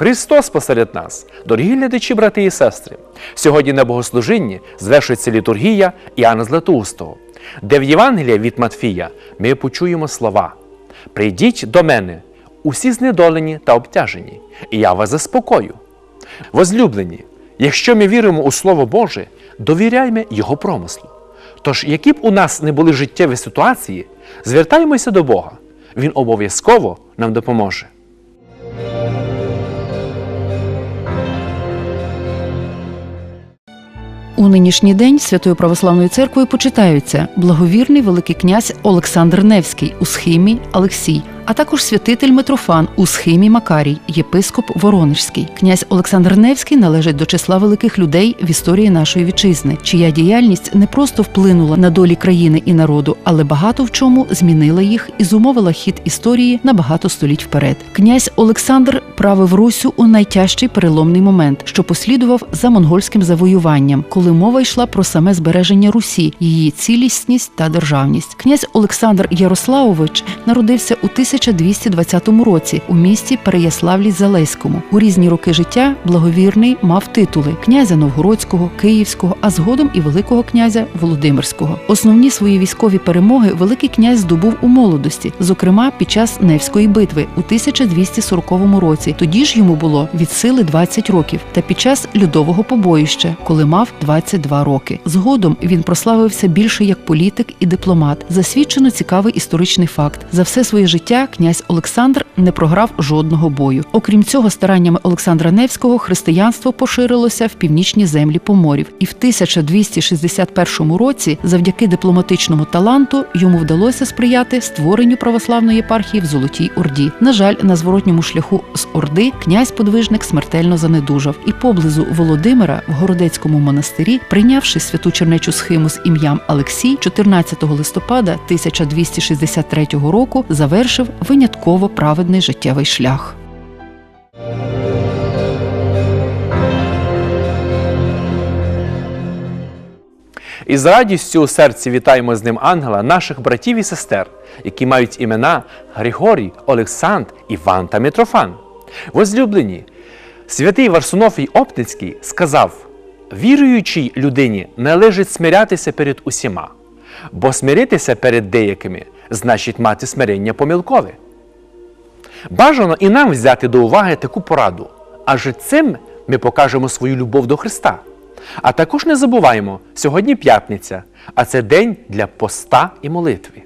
Христос посеред нас, дорогі глядачі, брати і сестри. Сьогодні на богослужінні звершується літургія Іоанна Златоустого, де в Євангелії від Матфія ми почуємо слова: Прийдіть до мене, усі знедолені та обтяжені, і я вас заспокою. Возлюблені, якщо ми віримо у Слово Боже, довіряймо Його промислу. Тож, які б у нас не були життєві ситуації, звертаємося до Бога. Він обов'язково нам допоможе. У нинішній день Святою Православною церквою почитаються благовірний Великий князь Олександр Невський у схимі Алексій, а також святитель Митрофан у схимі Макарій, єпископ Воронежський. Князь Олександр Невський належить до числа великих людей в історії нашої вітчизни, чия діяльність не просто вплинула на долі країни і народу, але багато в чому змінила їх і зумовила хід історії на багато століть вперед. Князь Олександр правив Русю у найтяжчий переломний момент, що послідував за монгольським завоюванням, коли мова йшла про саме збереження Русі, її цілісність та державність. Князь Олександр Ярославович народився у 1220 році у місті Переяславлі Залеському. У різні роки життя благовірний мав титули князя Новгородського, Київського, а згодом і Великого князя Володимирського. Основні свої військові перемоги Великий князь здобув у молодості, зокрема під час Невської битви у 1240 році. Тоді ж йому було від сили 20 років, та під час льодового побоїща, коли мав 22 роки. Згодом він прославився більше як політик і дипломат. Засвідчено цікавий історичний факт. За все своє життя князь Олександр не програв жодного бою. Окрім цього, стараннями Олександра Невського християнство поширилося в північні землі поморів, і в 1261 році, завдяки дипломатичному таланту, йому вдалося сприяти створенню православної єпархії в Золотій Орді. На жаль, на зворотньому шляху з Орди князь-подвижник смертельно занедужав, і поблизу Володимира в Городецькому монастирі, прийнявши святу чернечу схиму з ім'ям Алексій, 14 листопада 1263 року завершив винятково праведний життєвий шлях. І з радістю у серці вітаємо з ним ангела наших братів і сестер, які мають імена Григорій, Олександр, Іван та Митрофан. Возлюблені, святий Варсунофій Оптицький сказав: віруючій людині належить смирятися перед усіма, бо смиритися перед деякими значить мати смирення помилкове. Бажано і нам взяти до уваги таку пораду, адже цим ми покажемо свою любов до Христа. А також не забуваємо, сьогодні п'ятниця, а це день для поста і молитви.